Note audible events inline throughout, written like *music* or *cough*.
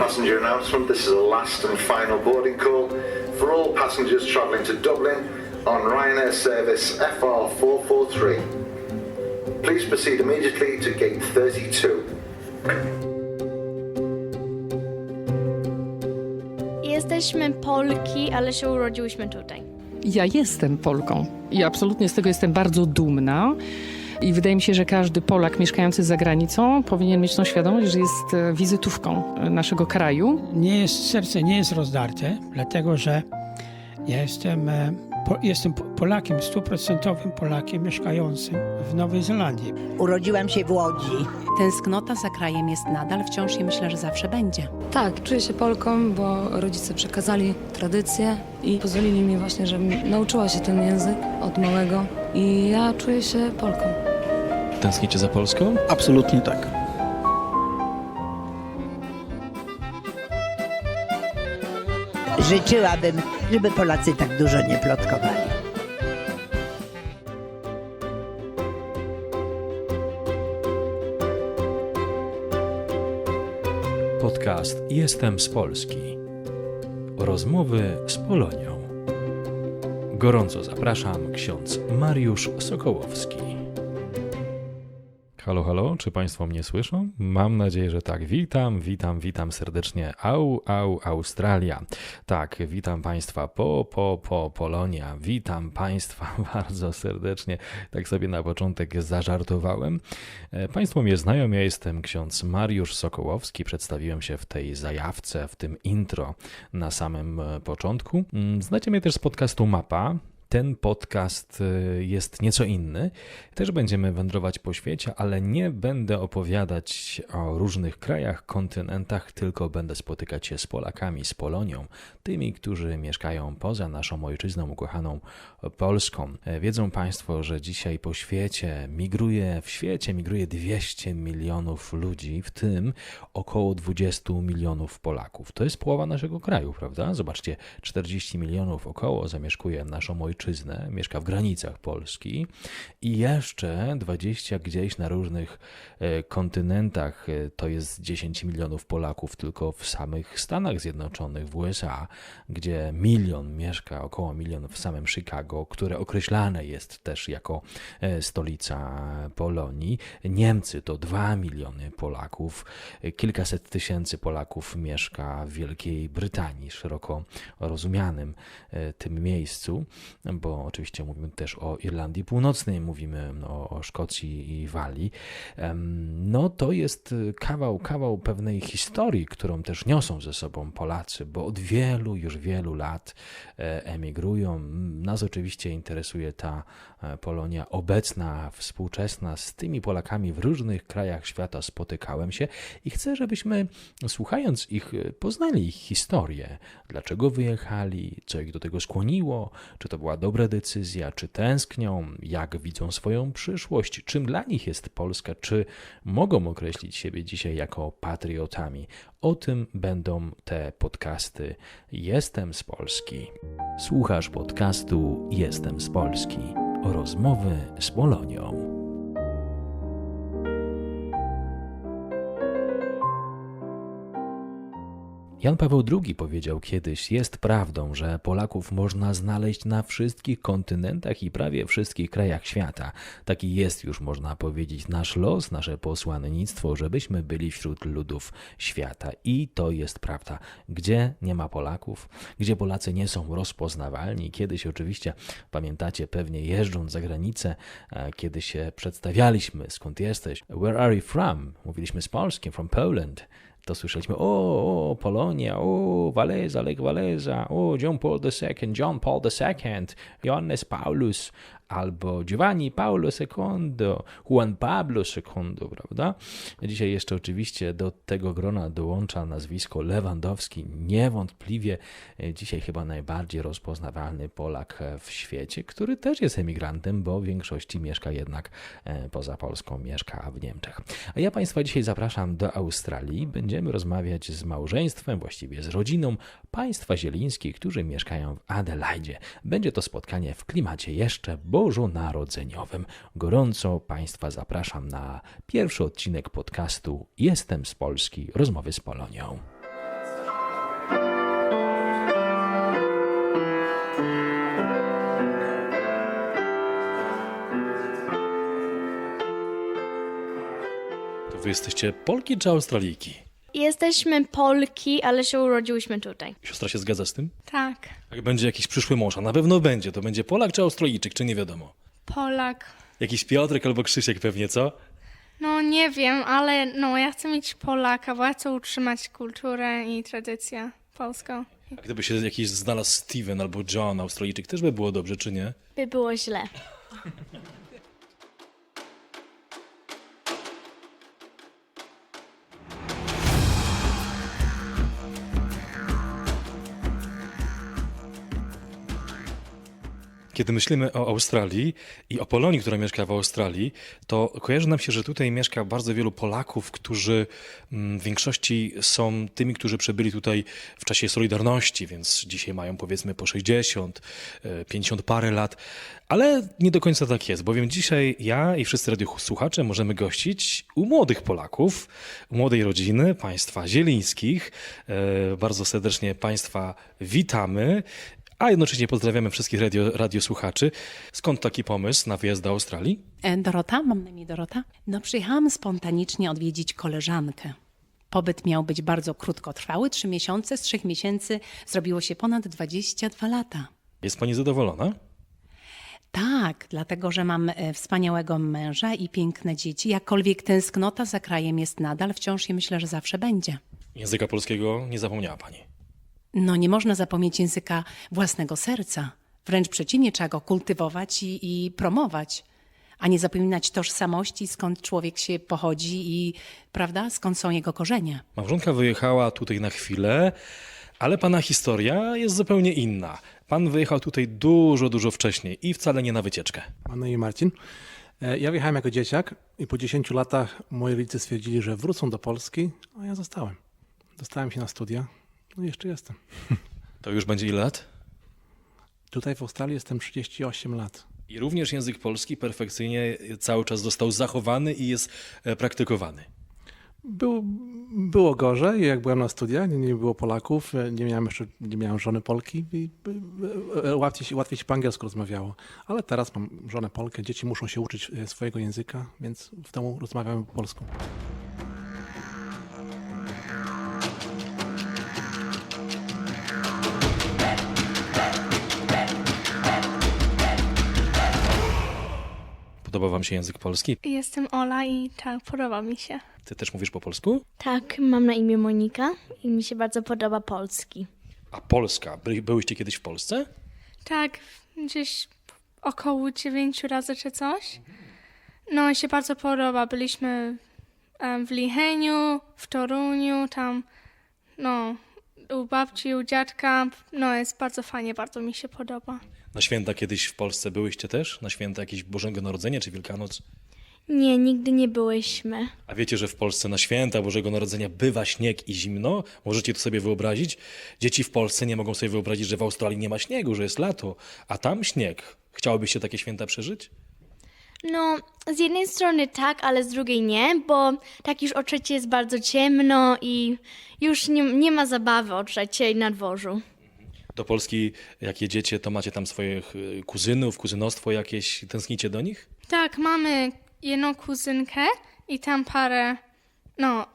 passenger announcement. This is a last and final boarding call for all passengers travelling to Dublin on Ryanair service FR443. Please proceed immediately to gate 32. Jesteśmy Polki, ale się urodziłyśmy tutaj. Ja jestem Polką i absolutnie z tego jestem bardzo dumna. I wydaje mi się, że każdy Polak mieszkający za granicą powinien mieć tą świadomość, że jest e, wizytówką e, naszego kraju. Nie jest, serce nie jest rozdarte, dlatego że ja jestem, e, po, jestem Po- Polakiem, stuprocentowym Polakiem mieszkającym w Nowej Zelandii. Urodziłam się w Łodzi. Tęsknota za krajem jest nadal wciąż i myślę, że zawsze będzie. Tak, czuję się Polką, bo rodzice przekazali tradycje i pozwolili mi właśnie, żebym nauczyła się ten język od małego. I ja czuję się Polką. Tęsknicie za Polską? Absolutnie tak. Życzyłabym, żeby Polacy tak dużo nie plotkowali. Podcast Jestem z Polski. Rozmowy z Polonią. Gorąco zapraszam ksiądz Mariusz Sokołowski. Halo, halo, czy Państwo mnie słyszą? Mam nadzieję, że tak. Witam, witam, witam serdecznie. Au, au, Australia. Tak, witam Państwa po, po, po Polonia. Witam Państwa *laughs* bardzo serdecznie. Tak sobie na początek zażartowałem. E, Państwo mnie znają, ja jestem ksiądz Mariusz Sokołowski. Przedstawiłem się w tej zajawce, w tym intro na samym e, początku. Mm, Znacie mnie też z podcastu Mapa. Ten podcast y, jest nieco inny. Też będziemy wędrować po świecie, ale nie będę opowiadać o różnych krajach, kontynentach, tylko będę spotykać się z Polakami, z Polonią, tymi, którzy mieszkają poza naszą ojczyzną ukochaną Polską. E, Wiedzą Państwo, że dzisiaj po świecie migruje, w świecie migruje 200 milionów ludzi, w tym około 20 milionów Polaków. To jest połowa naszego kraju, prawda? Zobaczcie, 40 milionów około zamieszkuje naszą ojczyznę, mieszka w granicach Polski i jeszcze 20 gdzieś na różnych e, kontynentach, e, to jest 10 milionów Polaków tylko w samych Stanach Zjednoczonych, w USA, gdzie milion mieszka, około milion w samym Chicago, które określane jest też jako e, stolica Polonii. Niemcy to 2 miliony Polaków, kilkaset tysięcy Polaków mieszka w Wielkiej Brytanii, szeroko rozumianym tym miejscu, bo oczywiście mówimy też o Irlandii Północnej, mówimy o, o Szkocji i Walii. No to jest e, kawał, kawał pewnej historii, którą też niosą ze sobą Polacy, bo od wielu, już wielu lat e, emigrują. Nas oczywiście interesuje ta e, Polonia obecna, współczesna. Z tymi Polakami w różnych krajach świata spotykałem się i chcę, żebyśmy słuchając ich, e, poznali ich historię. Dlaczego wyjechali, co ich do tego skłoniło, czy to była dobra decyzja, czy tęsknią, jak widzą swoją przyszłość, czym dla nich jest Polska, czy mogą określić siebie dzisiaj jako patriotami. O tym będą te podcasty. Jestem z Polski. Słuchasz podcastu Jestem z Polski. Rozmowy z Polonią. Jan Paweł II powiedział kiedyś: Jest prawdą, że Polaków można znaleźć na wszystkich kontynentach i prawie wszystkich krajach świata. Taki jest już, można powiedzieć, nasz los, nasze posłannictwo, żebyśmy byli wśród ludów świata. I to jest prawda. Gdzie nie ma Polaków, gdzie Polacy nie są rozpoznawalni. Kiedyś oczywiście, pamiętacie, pewnie jeżdżąc za granicę, e, kiedy się przedstawialiśmy, skąd jesteś, where are you from? Mówiliśmy z Polski, from Poland to słyszeliśmy, o, o, Polonia, o, Waleza, Lech Waleza, o, John Paul II, John Paul II, Johannes Paulus, albo Giovanni Paulo II, Juan Pablo II, prawda? Dzisiaj jeszcze oczywiście do tego grona dołącza nazwisko Lewandowski, niewątpliwie e, dzisiaj chyba najbardziej rozpoznawalny Polak e, w świecie, który też jest emigrantem, bo w większości mieszka jednak e, poza Polską, mieszka w Niemczech. A ja Państwa dzisiaj zapraszam do Australii. Będziemy rozmawiać z małżeństwem, właściwie z rodziną państwa zielińskich, którzy mieszkają w Adelaide. Będzie to spotkanie w klimacie jeszcze bożonarodzeniowym. Gorąco Państwa zapraszam na pierwszy odcinek podcastu Jestem z Polski rozmowy z Polonią. To wy jesteście Polki czy Australijki? Jesteśmy Polki, ale się urodziłyśmy tutaj. Siostra się zgadza z tym? Tak, Jak będzie jakiś przyszły mąż, a na pewno będzie, to będzie Polak czy Australijczyk, czy nie wiadomo? Polak. Jakiś Piotrek albo Krzysiek pewnie, co? No nie wiem, ale no ja chcę mieć Polaka, bo ja chcę utrzymać kulturę i tradycję polską. A gdyby się jakiś znalazł Steven albo John, Australijczyk, też by było dobrze, czy nie? By było źle. Kiedy myślimy o Australii i o Polonii, która mieszka w Australii, to kojarzy nam się, że tutaj mieszka bardzo wielu Polaków, którzy mm, w większości są tymi, którzy przybyli tutaj w czasie Solidarności, więc dzisiaj mają powiedzmy po 60, e, 50 parę lat. Ale nie do końca tak jest, bowiem dzisiaj ja i wszyscy radiosłuchacze możemy gościć u młodych Polaków, młodej rodziny, państwa zielińskich. E, Bardzo serdecznie Państwa witamy. A jednocześnie pozdrawiamy wszystkich radio, radiosłuchaczy. Skąd taki pomysł na wyjazd do Australii? E, Dorota, mam na imię Dorota. No przyjechałam spontanicznie odwiedzić koleżankę. Pobyt miał być bardzo krótkotrwały, trzy miesiące. Z trzech miesięcy zrobiło się ponad 22 lata. Jest Pani zadowolona? Tak, dlatego że mam e, wspaniałego męża i piękne dzieci. Jakkolwiek tęsknota za krajem jest nadal, wciąż i myślę, że zawsze będzie. Języka polskiego nie zapomniała Pani. No nie można zapomnieć języka własnego serca. Wręcz przeciwnie, trzeba go kultywować i, i promować, a nie zapominać tożsamości, skąd człowiek się pochodzi i, prawda, skąd są jego korzenie. Małżonka wyjechała tutaj na chwilę, ale Pana historia jest zupełnie inna. Pan wyjechał tutaj dużo, dużo wcześniej i wcale nie na wycieczkę. Mam na imię Marcin. E, Ja wjechałem jako dzieciak i po 10 latach moi rodzice stwierdzili, że wrócą do Polski, a ja zostałem. Dostałem się na studia, no jeszcze jestem. To już będzie ile lat? Tutaj w Australii jestem 38 lat. I również język polski perfekcyjnie cały czas został zachowany i jest e, praktykowany. Był, było gorzej, jak byłem na studiach, nie, nie było Polaków, e, nie miałem jeszcze nie miałem żony Polki i e, łatwiej, się- łatwiej się po angielsku rozmawiało. Ale teraz mam żonę Polkę, dzieci muszą się uczyć swojego języka, więc w domu rozmawiamy po polsku. Podoba Wam się język polski? Jestem Ola i tak, podoba mi się. Ty też mówisz po polsku? Tak, mam na imię Monika i mi się bardzo podoba polski. A Polska? By, byłyście kiedyś w Polsce? Tak, gdzieś około dziewięciu razy czy coś. No i się bardzo podoba. Byliśmy w Licheniu, w Toruniu, tam, no, u babci, u dziadka. No jest bardzo fajnie, bardzo mi się podoba. Na święta kiedyś w Polsce byłyście też? Na święta jakieś Bożego Narodzenia czy Wielkanoc? Nie, nigdy nie byłyśmy. A wiecie, że w Polsce na święta Bożego Narodzenia bywa śnieg i zimno? Możecie to sobie wyobrazić? Dzieci w Polsce nie mogą sobie wyobrazić, że w Australii nie ma śniegu, że jest lato, a tam śnieg. Chciałobyście takie święta przeżyć? No, z jednej strony tak, ale z drugiej nie, bo tak już o trzeciej jest bardzo ciemno i już nie, nie ma zabawy o trzeciej na dworzu. Do Polski, jak jedziecie, to macie tam swoich y, kuzynów, kuzynostwo jakieś, tęsknicie do nich? Tak, mamy jedną kuzynkę i tam parę, no,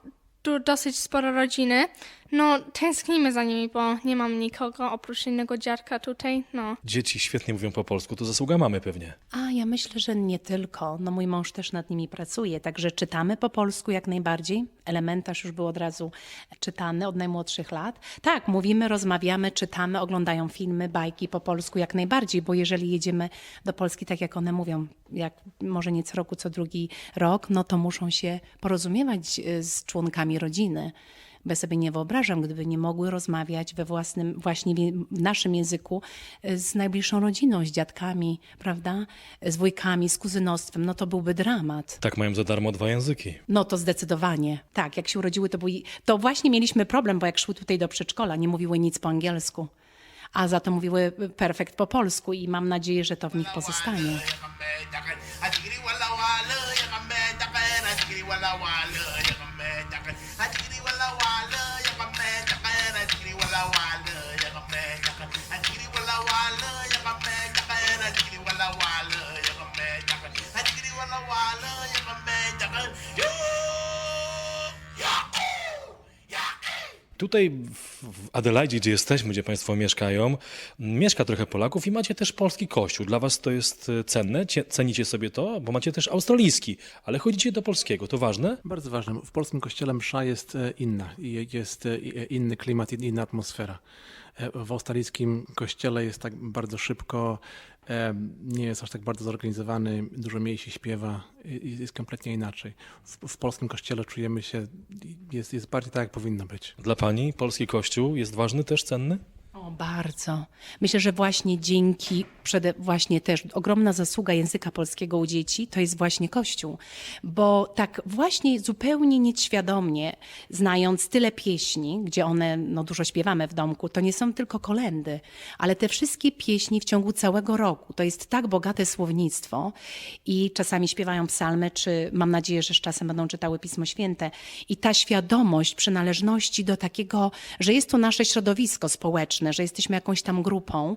dosyć sporo rodziny. No, tęsknimy za nimi, bo nie mam nikogo oprócz innego dziadka tutaj, no. Dzieci świetnie mówią po polsku, to zasługa mamy pewnie. A ja myślę, że nie tylko. No mój mąż też nad nimi pracuje, także czytamy po polsku jak najbardziej. Elementarz już był od razu czytany od najmłodszych lat. Tak, mówimy, rozmawiamy, czytamy, oglądają filmy, bajki po polsku jak najbardziej, bo jeżeli jedziemy do Polski, tak jak one mówią, jak może nie co roku, co drugi rok, no to muszą się porozumiewać e, z członkami rodziny. Bo ja sobie nie wyobrażam, gdyby nie mogły rozmawiać we własnym, właśnie w naszym języku e, z najbliższą rodziną, z dziadkami, prawda, z wujkami, z kuzynostwem, no to byłby dramat. Tak mają za darmo dwa języki. No to zdecydowanie. Tak, jak się urodziły, to, był, to właśnie mieliśmy problem, bo jak szły tutaj do przedszkola, nie mówiły nic po angielsku, a za to mówiły perfekt po polsku i mam nadzieję, że to w nich pozostanie. Tutaj w Adelaide, gdzie jesteśmy, gdzie Państwo mieszkają, mieszka trochę Polaków i macie też polski kościół. Dla Was to jest e, cenne? Cie- Cenicie sobie to? Bo macie też australijski, ale chodzicie do polskiego. To ważne? Bardzo ważne. W polskim kościele msza jest e, inna. Jest e, inny klimat, inna atmosfera. W australijskim kościele jest tak bardzo szybko, nie jest aż tak bardzo zorganizowany, dużo mniej się śpiewa, i- jest kompletnie inaczej. W, w polskim kościele czujemy się, jest, jest bardziej tak, jak powinno być. Dla Pani polski kościół jest ważny, też cenny? O, bardzo. Myślę, że właśnie dzięki, przede, właśnie też ogromna zasługa języka polskiego u dzieci to jest właśnie Kościół. Bo tak właśnie zupełnie nieświadomie, znając tyle pieśni, gdzie one, no dużo śpiewamy w domku, to nie są tylko kolendy, ale te wszystkie pieśni w ciągu całego roku. To jest tak bogate słownictwo i czasami śpiewają psalmy, czy mam nadzieję, że z czasem będą czytały Pismo Święte. I ta świadomość przynależności do takiego, że jest to nasze środowisko społeczne, że jesteśmy jakąś tam grupą,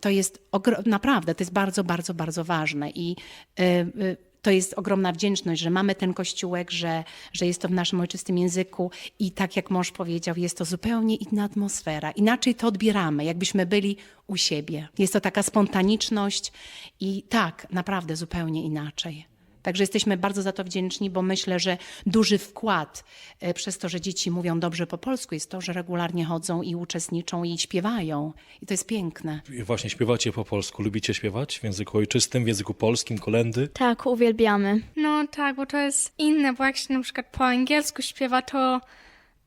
to jest naprawdę, to jest bardzo, bardzo, bardzo ważne. I y, y, to jest ogromna wdzięczność, że mamy ten kościółek, że, że jest to w naszym ojczystym języku i tak jak mąż powiedział, jest to zupełnie inna atmosfera. Inaczej to odbieramy, jakbyśmy byli u siebie. Jest to taka spontaniczność i tak, naprawdę zupełnie inaczej. Także jesteśmy bardzo za to wdzięczni, bo myślę, że duży wkład e, przez to, że dzieci mówią dobrze po polsku, jest to, że regularnie chodzą i uczestniczą i śpiewają. I to jest piękne. I Właśnie śpiewacie po polsku. Lubicie śpiewać w języku ojczystym, w języku polskim, kolendy? Tak, uwielbiamy. No tak, bo to jest inne, bo jak się na przykład po angielsku śpiewa, to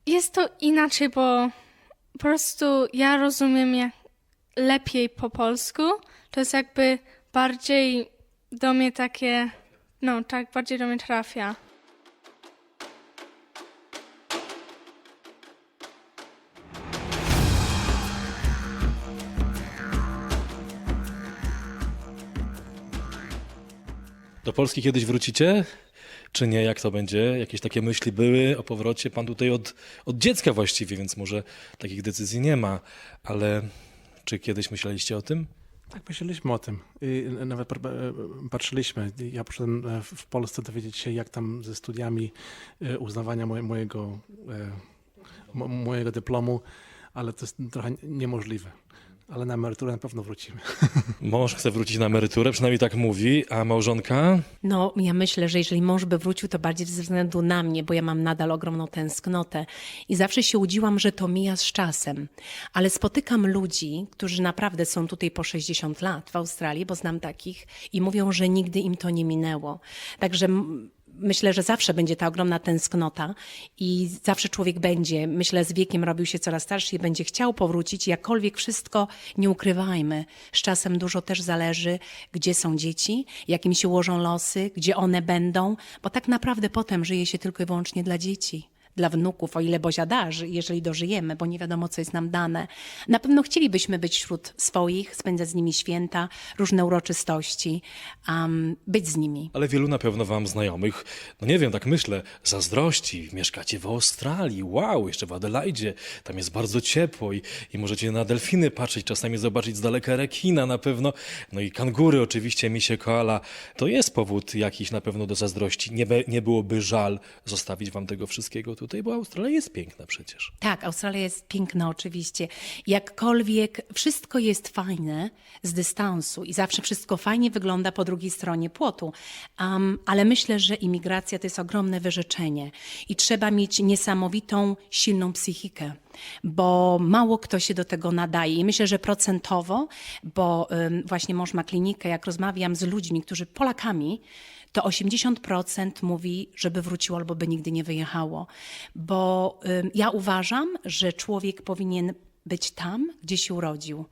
jest to inaczej, bo po prostu ja rozumiem jak lepiej po polsku. To jest jakby bardziej do mnie takie, no tak, bardziej do mnie trafia. Do Polski kiedyś wrócicie? Czy nie? Jak to będzie? Jakieś takie myśli były o powrocie? Pan tutaj od, od dziecka właściwie, więc może takich decyzji nie ma. Ale czy kiedyś myśleliście o tym? Tak, myśleliśmy o tym. I nawet e, patrzyliśmy. Ja poszedłem e, w Polsce dowiedzieć się, jak tam ze studiami e, uznawania moje, mojego, mo- mojego dyplomu, ale to jest trochę niemożliwe. Ale na emeryturę na pewno wrócimy. *laughs* Mąż chce wrócić na emeryturę, przynajmniej tak mówi, a małżonka? No, ja myślę, że jeżeli mąż by wrócił, to bardziej ze względu na mnie, bo ja mam nadal ogromną tęsknotę i zawsze się łudziłam, że to mija z czasem. Ale spotykam ludzi, którzy naprawdę są tutaj po 60 lat w Australii, bo znam takich i mówią, że nigdy im to nie minęło. Także myślę, że zawsze będzie ta ogromna tęsknota i zawsze człowiek będzie, myślę, z wiekiem robił się coraz starszy i będzie chciał powrócić. Jakkolwiek wszystko nie ukrywajmy. Z czasem dużo też zależy, gdzie są dzieci, jak im się ułożą losy, gdzie one będą, bo tak naprawdę potem żyje się tylko i wyłącznie dla dzieci. Dla wnuków, o ile Bozia da, że- jeżeli dożyjemy, bo nie wiadomo, co jest nam dane. Na pewno chcielibyśmy być wśród swoich, spędzać z nimi święta, różne uroczystości, um, być z nimi. Ale wielu na pewno wam znajomych, no nie wiem, tak myślę, zazdrości. Mieszkacie w Australii, wow, jeszcze w Adelaide, tam jest bardzo ciepło i, i możecie na delfiny patrzeć, czasami zobaczyć z daleka rekina na pewno, no i kangury oczywiście, misie koala. To jest powód jakiś na pewno do zazdrości. Nie, be, nie byłoby żal zostawić wam tego wszystkiego tutaj, bo Australia jest piękna przecież. Tak, Australia jest piękna oczywiście. Jakkolwiek wszystko jest fajne z dystansu i zawsze wszystko fajnie wygląda po drugiej stronie płotu. Um, ale myślę, że imigracja to jest ogromne wyrzeczenie i trzeba mieć niesamowitą, silną psychikę. Bo mało kto się do tego nadaje. I myślę, że procentowo, bo właśnie mąż ma klinikę, jak rozmawiam z ludźmi, którzy Polakami, to 80% mówi, żeby wróciło albo by nigdy nie wyjechało. Bo ja uważam, że człowiek powinien być tam, gdzie się urodził,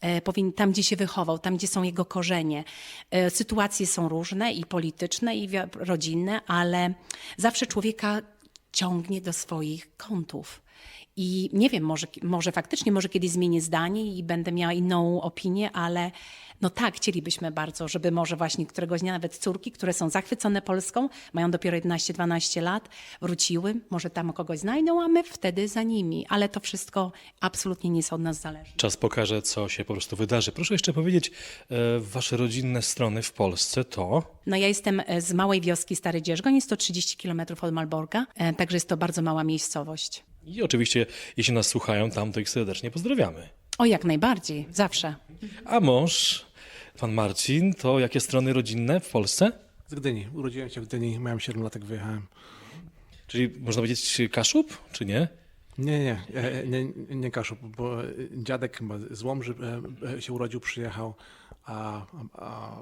e, tam, gdzie się wychował, tam, gdzie są jego korzenie. E, sytuacje są różne i polityczne, i rodzinne, ale zawsze człowieka ciągnie do swoich kątów. I nie wiem, może, może faktycznie, może kiedyś zmienię zdanie i będę miała inną opinię, ale no tak, chcielibyśmy bardzo, żeby może właśnie któregoś dnia nawet córki, które są zachwycone Polską, mają dopiero 11-12 lat, wróciły, może tam kogoś znajdą, a my wtedy za nimi. Ale to wszystko absolutnie nie jest od nas zależne. Czas pokaże, co się po prostu wydarzy. Proszę jeszcze powiedzieć, e, wasze rodzinne strony w Polsce to... No ja jestem e, z małej wioski Stary Dzierżgoń, jest to 30 km od Malborka, e, także jest to bardzo mała miejscowość. I oczywiście, jeśli nas słuchają tam, to ich serdecznie pozdrawiamy. O, jak najbardziej, zawsze. A mąż, pan Marcin, to jakie strony rodzinne w Polsce? Z Gdyni. Urodziłem się w Gdyni, miałem 7 lat, jak wyjechałem. Czyli można powiedzieć Kaszub, czy nie? Nie, nie, e, nie, nie Kaszub, bo e, dziadek z Łomży e, e, się urodził, przyjechał, a, a,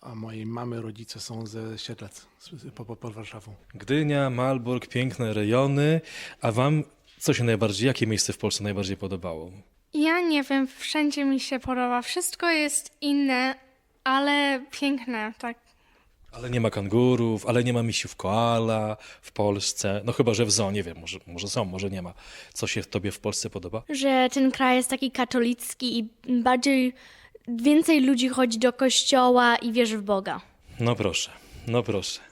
a mojej mamy rodzice są ze Siedlec, z- po, po, pod Warszawą. Gdynia, Malbork, piękne rejony. A wam co się najbardziej, jakie miejsce w Polsce najbardziej podobało? Ja nie wiem, wszędzie mi się podoba. Wszystko jest inne, ale piękne, tak. Ale nie ma kangurów, ale nie ma misiów koala w Polsce. No chyba, że w zoo, nie wiem, może, może są, może nie ma. Co się tobie w Polsce podoba? Że ten kraj jest taki katolicki i bardziej więcej ludzi chodzi do kościoła i wierzy w Boga. No proszę, no proszę.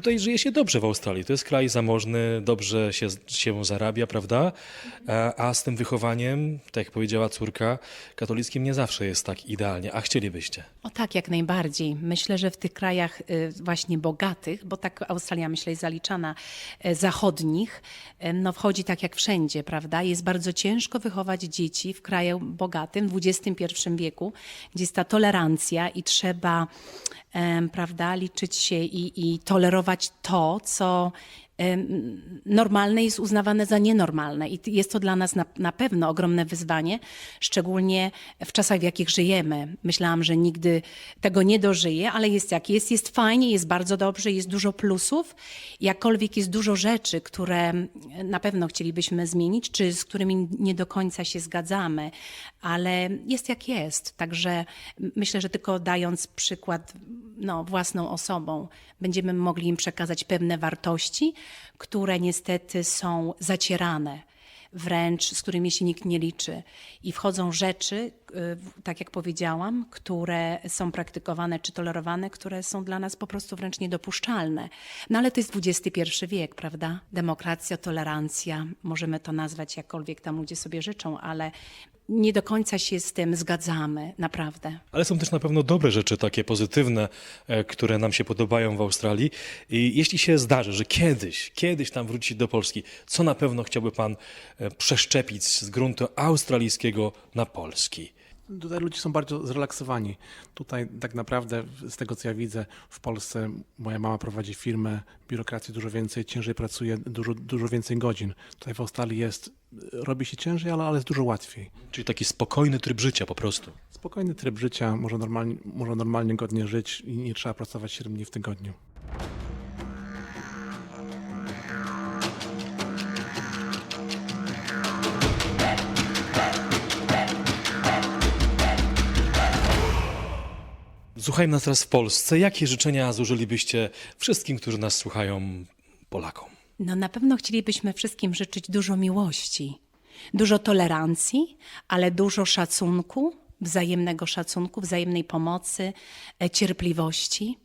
Tutaj żyje się dobrze w Australii. To jest kraj zamożny, dobrze się, się zarabia, prawda? A, a z tym wychowaniem, tak jak powiedziała córka, katolickim nie zawsze jest tak idealnie. A chcielibyście? O tak, jak najbardziej. Myślę, że w tych krajach y, właśnie bogatych, bo tak Australia myślę jest zaliczana, e, zachodnich, e, no wchodzi tak jak wszędzie, prawda? Jest bardzo ciężko wychować dzieci w kraju bogatym, w XXI wieku, gdzie jest ta tolerancja i trzeba, prawda, liczyć się i, i tolerować to, co normalne jest uznawane za nienormalne. I jest to dla nas na, na pewno ogromne wyzwanie, szczególnie w czasach, w jakich żyjemy. Myślałam, że nigdy tego nie dożyję, ale jest jak jest. Jest fajnie, jest bardzo dobrze, jest dużo plusów. Jakkolwiek jest dużo rzeczy, które na pewno chcielibyśmy zmienić, czy z którymi nie do końca się zgadzamy, ale jest jak jest. Także myślę, że tylko dając przykład no, własną osobą, będziemy mogli im przekazać pewne wartości, które niestety są zacierane, wręcz z którymi się nikt nie liczy. I wchodzą rzeczy, y, tak jak powiedziałam, które są praktykowane czy tolerowane, które są dla nas po prostu wręcz niedopuszczalne. No ale to jest XXI wiek, prawda? Demokracja, tolerancja, możemy to nazwać jakkolwiek tam ludzie sobie życzą, ale nie do końca się z tym zgadzamy, naprawdę. Ale są też na pewno dobre rzeczy, takie pozytywne, e, które nam się podobają w Australii. I jeśli się zdarzy, że kiedyś, kiedyś tam wróci do Polski, co na pewno chciałby pan e, przeszczepić z gruntu australijskiego na polski? Tutaj ludzie są bardzo zrelaksowani. Tutaj tak naprawdę, z tego co ja widzę, w Polsce moja mama prowadzi firmę, biurokracji dużo więcej, ciężej pracuje, dużo, dużo więcej godzin. Tutaj w Australii jest, robi się ciężej, ale, ale jest dużo łatwiej. Czyli taki spokojny tryb życia po prostu. Spokojny tryb życia, można normalnie, można normalnie godnie żyć i nie trzeba pracować 7 dni w tygodniu. Słuchajmy nas teraz w Polsce. Jakie życzenia złożylibyście wszystkim, którzy nas słuchają, Polakom? No na pewno chcielibyśmy wszystkim życzyć dużo miłości, dużo tolerancji, ale dużo szacunku, wzajemnego szacunku, wzajemnej pomocy, e, cierpliwości.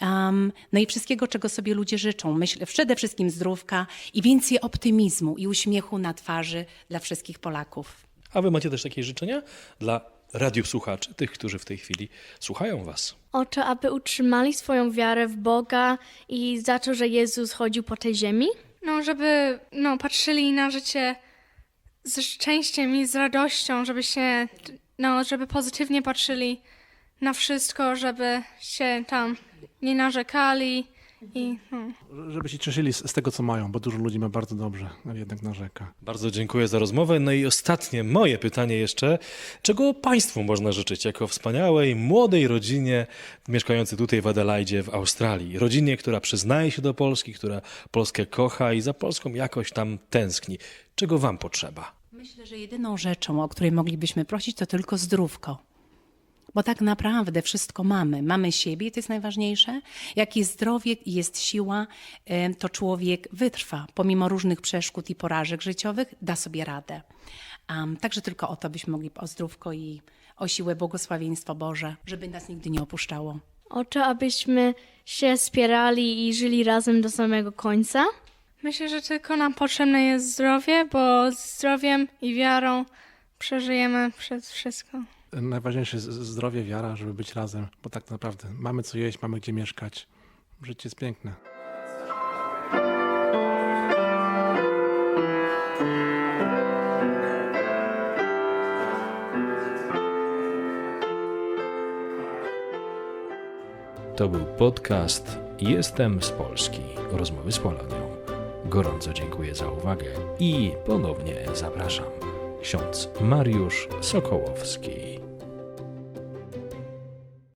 Um, no i wszystkiego, czego sobie ludzie życzą. Myślę przede wszystkim zdrówka i więcej optymizmu i uśmiechu na twarzy dla wszystkich Polaków. A wy macie też takie życzenia dla radiosłuchaczy, tych, którzy w tej chwili słuchają was? O to, aby utrzymali swoją wiarę w Boga i za to, że Jezus chodził po tej ziemi. No, żeby no, patrzyli na życie z szczęściem i z radością, żeby się, no, żeby pozytywnie patrzyli na wszystko, żeby się tam nie narzekali i no. Żeby się cieszyli z, z tego, co mają, bo dużo ludzi ma bardzo dobrze, ale jednak narzeka. Bardzo dziękuję za rozmowę. No i ostatnie moje pytanie jeszcze. Czego Państwu można życzyć jako wspaniałej, młodej rodzinie mieszkającej tutaj w Adelaide w Australii? Rodzinie, która przyznaje się do Polski, która Polskę kocha i za Polską jakoś tam tęskni. Czego Wam potrzeba? Myślę, że jedyną rzeczą, o której moglibyśmy prosić, to tylko zdrówko. Bo tak naprawdę wszystko mamy. Mamy siebie, to jest najważniejsze. Jak jest zdrowie i jest siła, to człowiek wytrwa. Pomimo różnych przeszkód i porażek życiowych, da sobie radę. Um, także tylko o to byśmy mogli, o zdrówko i o siłę błogosławieństwo Boże, żeby nas nigdy nie opuszczało. O to, abyśmy się wspierali i żyli razem do samego końca. Myślę, że tylko nam potrzebne jest zdrowie, bo z zdrowiem i wiarą przeżyjemy przez wszystko. Najważniejsze jest zdrowie, wiara, żeby być razem, bo tak naprawdę mamy co jeść, mamy gdzie mieszkać. Życie jest piękne. To był podcast Jestem z Polski. Rozmowy z Polonią. Gorąco dziękuję za uwagę i ponownie zapraszam. Ksiądz Mariusz Sokołowski.